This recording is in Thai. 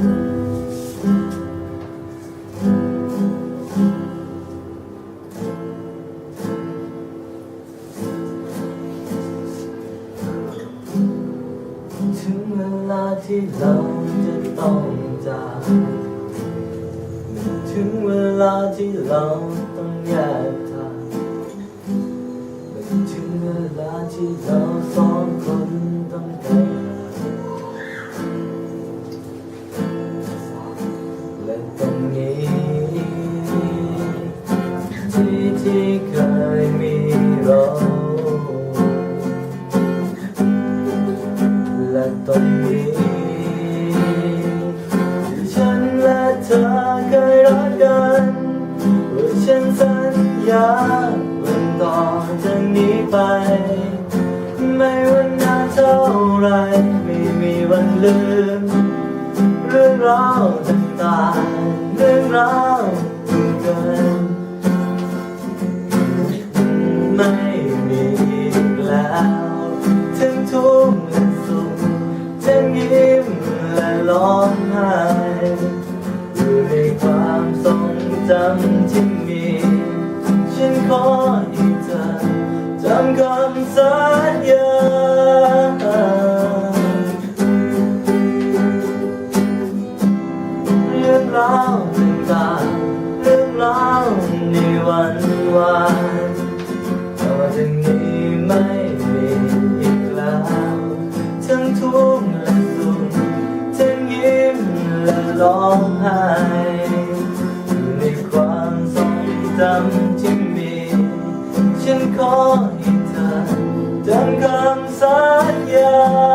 ถึงเวลาที่เราจะต้องจากถึงเวลาที่เราต้องแยกทางถึงเวลาที่เราสองคนต้องไปแล ตรงนี้ที่ที่เคยมีเราและตรงนี้ที่ฉันและเธอเคยรักกันว่าฉันสัญญาวันต่อจากนี้ไป ไม่ว่านานเท่าไรไม่มีวันลืม ไม่มีอีกแล้วทั้งทุกข์และสุขทั้งยิ้มและร้องไห้อยู่ในความทรงจำที่มี ฉันขอให้เธอจำคำสัญญาเรื่องราวต่างๆเรื่องราวในวันวาน ร้องไห้อยู่ในความทรงจำที่มี ฉันขอให้เธอจำคำสัญญา